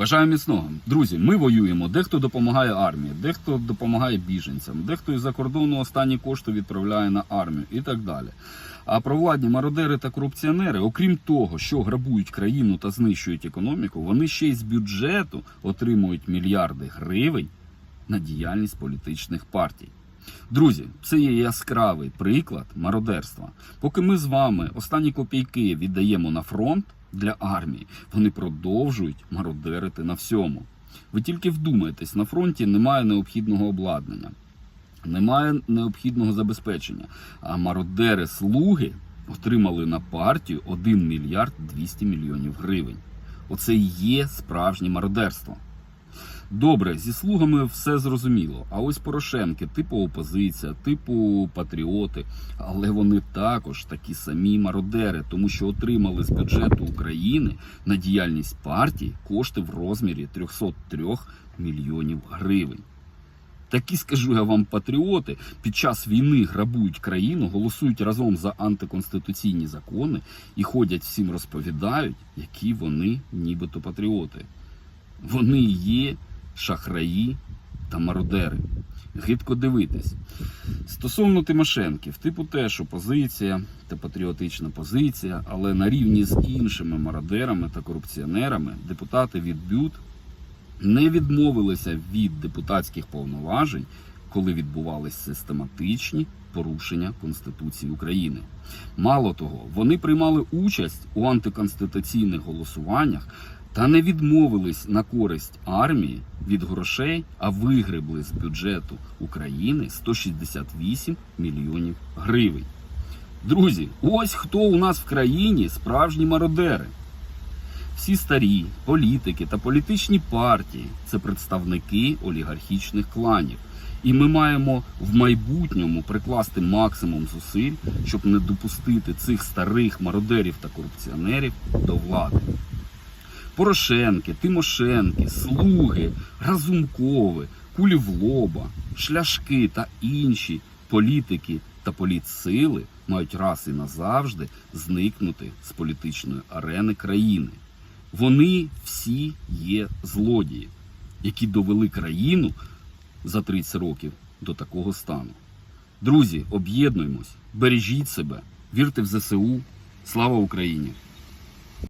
Бажаю міцного. Друзі, ми воюємо. Дехто допомагає армії, дехто допомагає біженцям, дехто із-за кордону останні кошти відправляє на армію і так далі. А провладні мародери та корупціонери, окрім того, що грабують країну та знищують економіку, вони ще й з бюджету отримують мільярди гривень на діяльність політичних партій. Друзі, це є яскравий приклад мародерства. Поки ми з вами останні копійки віддаємо на фронт для армії, вони продовжують мародерити на всьому. Ви тільки вдумайтесь, на фронті немає необхідного обладнання, немає необхідного забезпечення. А мародери слуги отримали на партію 1 мільярд 200 мільйонів гривень. Оце і є справжнє мародерство. Добре, зі слугами все зрозуміло. А ось Порошенки, типу опозиція, типу патріоти, але вони також такі самі мародери, тому що отримали з бюджету України на діяльність партії кошти в розмірі 303 мільйонів гривень. Такі, скажу я вам, патріоти під час війни грабують країну, голосують разом за антиконституційні закони і ходять всім розповідають, які вони нібито патріоти. Вони є шахраї та мародери. Гидко дивитись. Стосовно Тимошенків, типу теж опозиція та патріотична позиція, але на рівні з іншими мародерами та корупціонерами депутати від БЮТ не відмовилися від депутатських повноважень, коли відбувались систематичні порушення Конституції України. Мало того, вони приймали участь у антиконституційних голосуваннях та не відмовились на користь армії від грошей, а вигребли з бюджету України 168 мільйонів гривень. Друзі, ось хто у нас в країні справжні мародери. Всі старі політики та політичні партії це представники олігархічних кланів. І ми маємо в майбутньому прикласти максимум зусиль, щоб не допустити цих старих мародерів та корупціонерів до влади. Порошенки, Тимошенки, Слуги, Разумкови, Кулі в лоба, Шляшки та інші політики та політсили мають раз і назавжди зникнути з політичної арени країни. Вони всі є злодії, які довели країну за 30 років до такого стану. Друзі, об'єднуємось, бережіть себе, вірте в ЗСУ. Слава Україні!